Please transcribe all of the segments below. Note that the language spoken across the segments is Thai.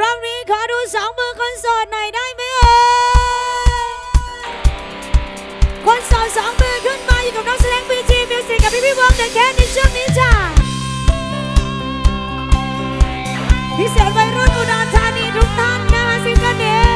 รอบนี้ขอดูสองมือคนโสดหน่อยได้ไหมเออคนโสดสองมือขึ้นมาอยู่กับน้องแสดงบีจีมิวสิกกับพี่พี่วงเดอแคทในช่วงนี้จ้าพิเศษวัยรุ่นอุดรธานีทุกท่านนะคะซิงเกิลนี้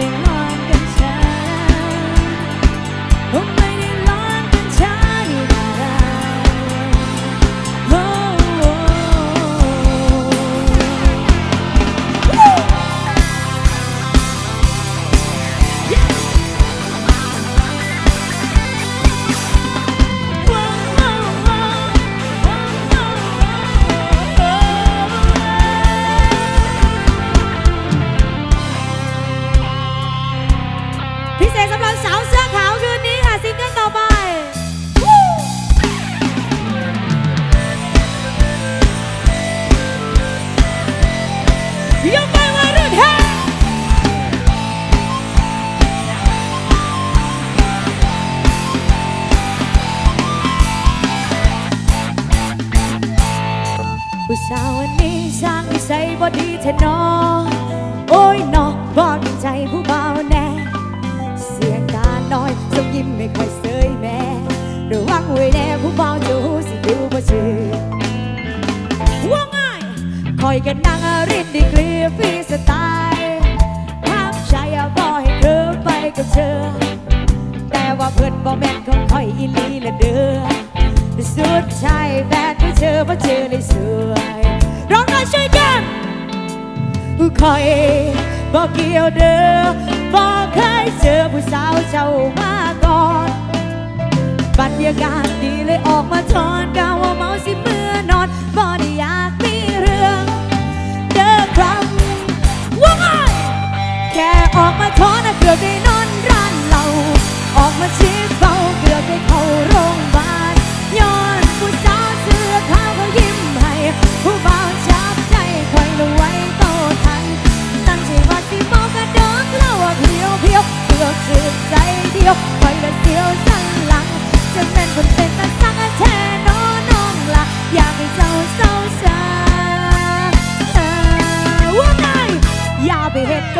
driving สาวเสื้อขาวคืนนี้ค่ะซิงเกิลต่อไปยัไม่วัยรุ่นเผู้สาววันนี้สร้างนิสัยบอดีแท้น้องิ้มไม่ค่อยเสยแม่ระวังไว้แน่ผู้บ่าวจะหูสิดูบ่ชื่อว่าง่ายคอยกันนั่งริดดีกรีฟรีสไตล์ภาพชายบ่ให้เธอไปกับเธอ แต่ว่าเพื่อนบ่แม่นขาคอยอีลีละเดือสุดชายแบบที่เธอมาเจอเลยสวยร้องหน่ช่วยกันผู้คอยบอกเกี่ยวเด้อบอกเคยเจอผู้สาวเจ้ามา บรรยากาศดีเลยออกมาทอนกาวว่าเมาสิบ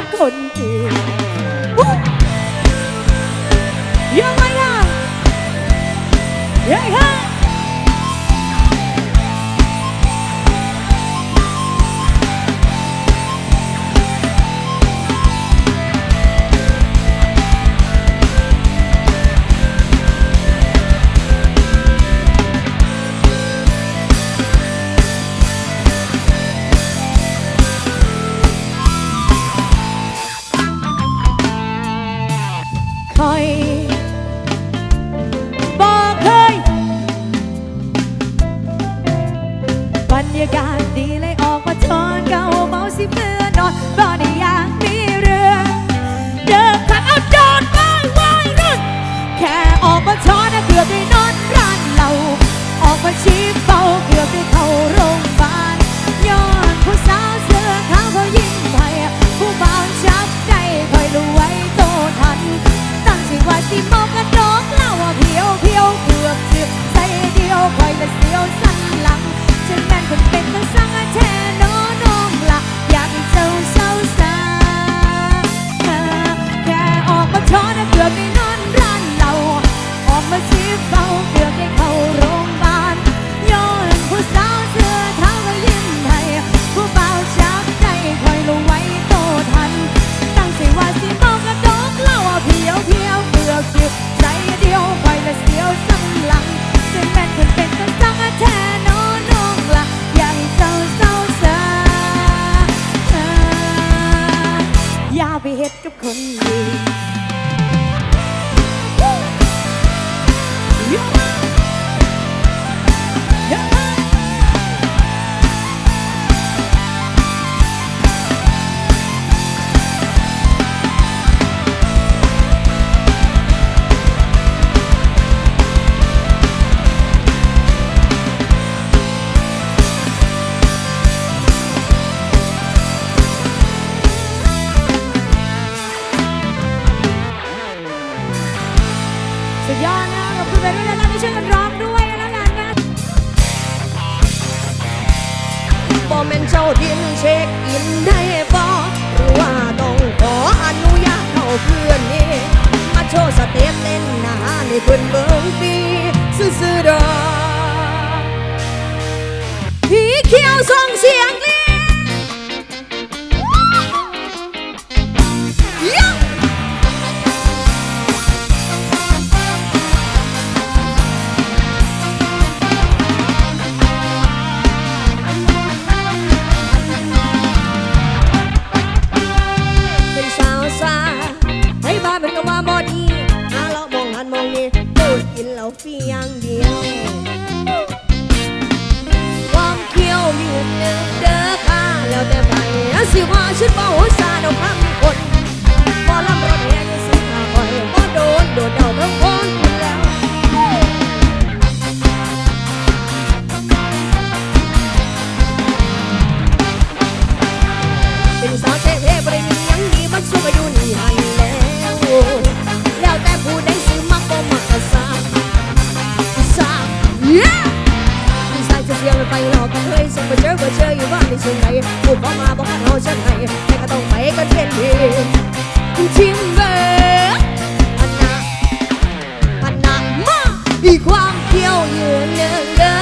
สักคนทียังไงล่ะยังไง Hoi. สิมอกกระดกเล่าเพียวเพียวเกือบเสือบใจเดียวคอยแต่เสียวสันหลังฉันแม่นคนเป็นทั้งสังแช่น้อน้องหลักอยากให้เจ้าเศร้าสาแค่ออกมาช้อนเกือบไม่นอนร้านเราออกมาชีบเฝ้าเกือบได้เข้าร แต่เสียวสังหลังจะเงแม่นคนเป็นคนสังอาแทนน้องละอย่างเศร้าเศร้าซาอย่าไปเฮ็ดกับคน กินได้บอหรือว่าต้องขออนุญาตเข้าเพื่อนนี่มาโชว์สเตปเต้นหนาในเพื่อนเบิ่งดีซื่อๆดอผีเขียวส่งเสียงลี 一晃就一年了。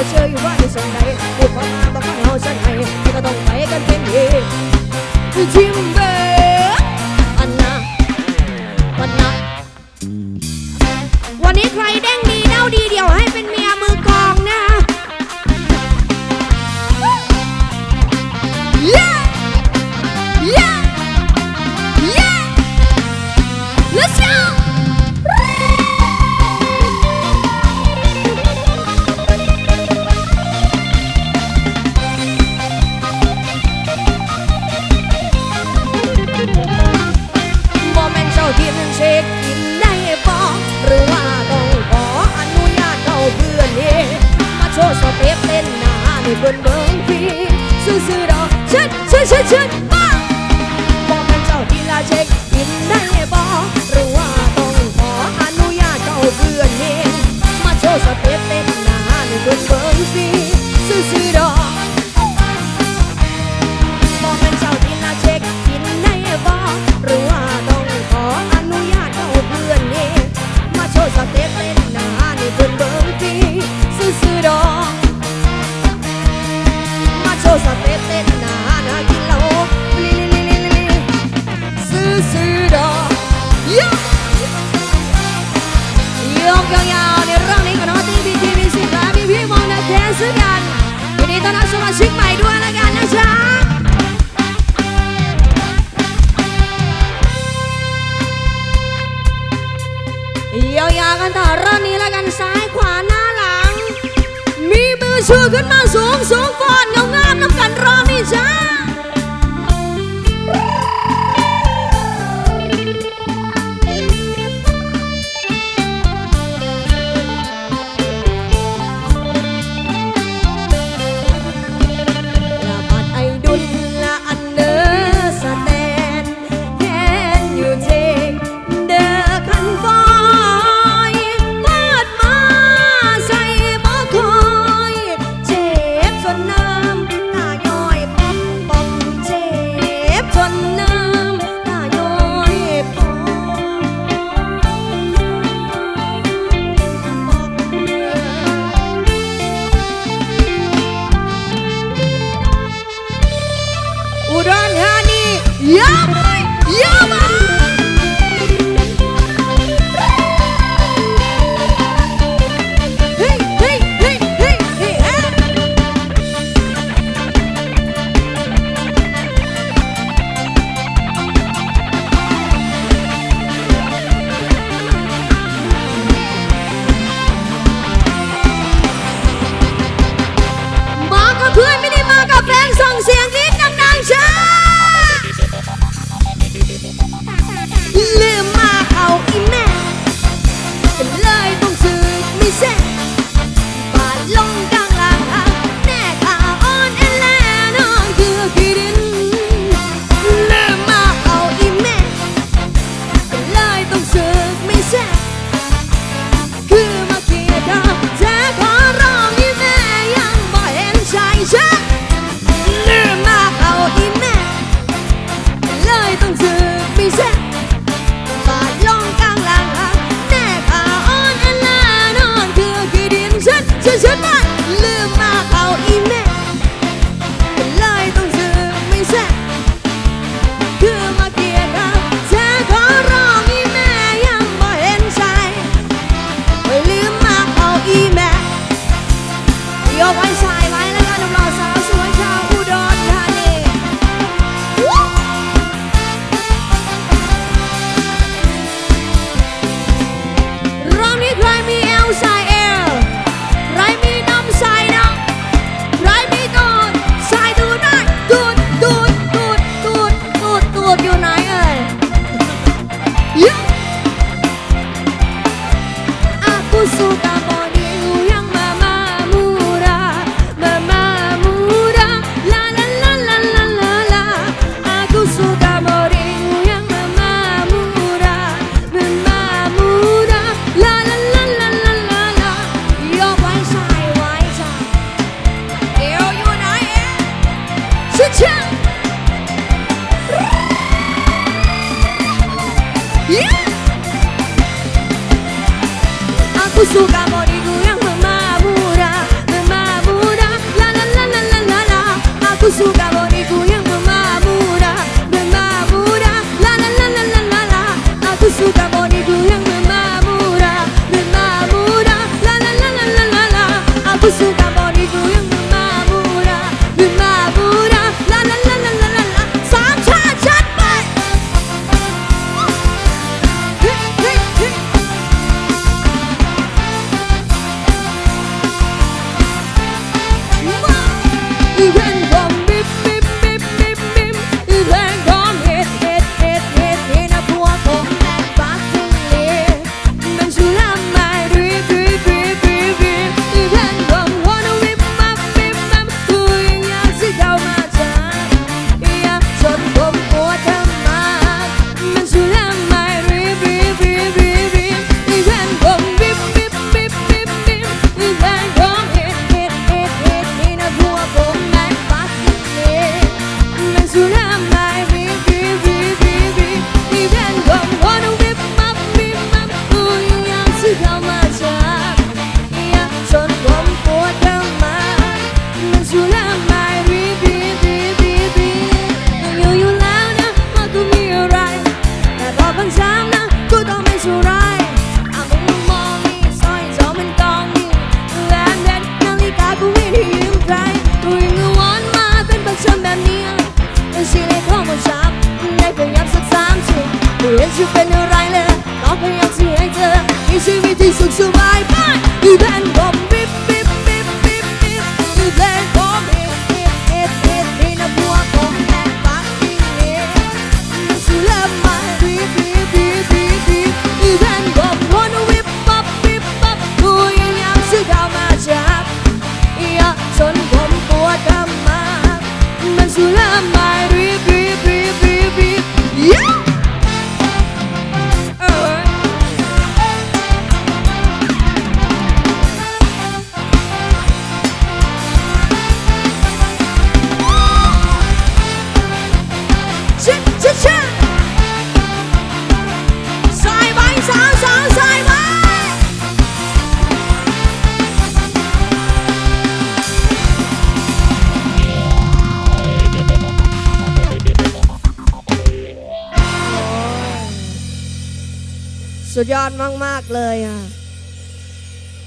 ็เชื่ออยู่ว่าในส่วนใดพูดควมาต้องฟังเราสักให้ที่ก็ต้องไปกันเป็นทีชิมเบ้ ยาวๆกันต่อรอบนี้แล้วกันซ้ายขวาหน้าหลัง มีมือชูขึ้นมาสูงสูงก่อนเงางามน้ำกันรอน uso is je vinger rijden, dan ben je als je eten. Eh, is je weet die zoek zo bij, bij. ยอดมาก ๆ เลยอะ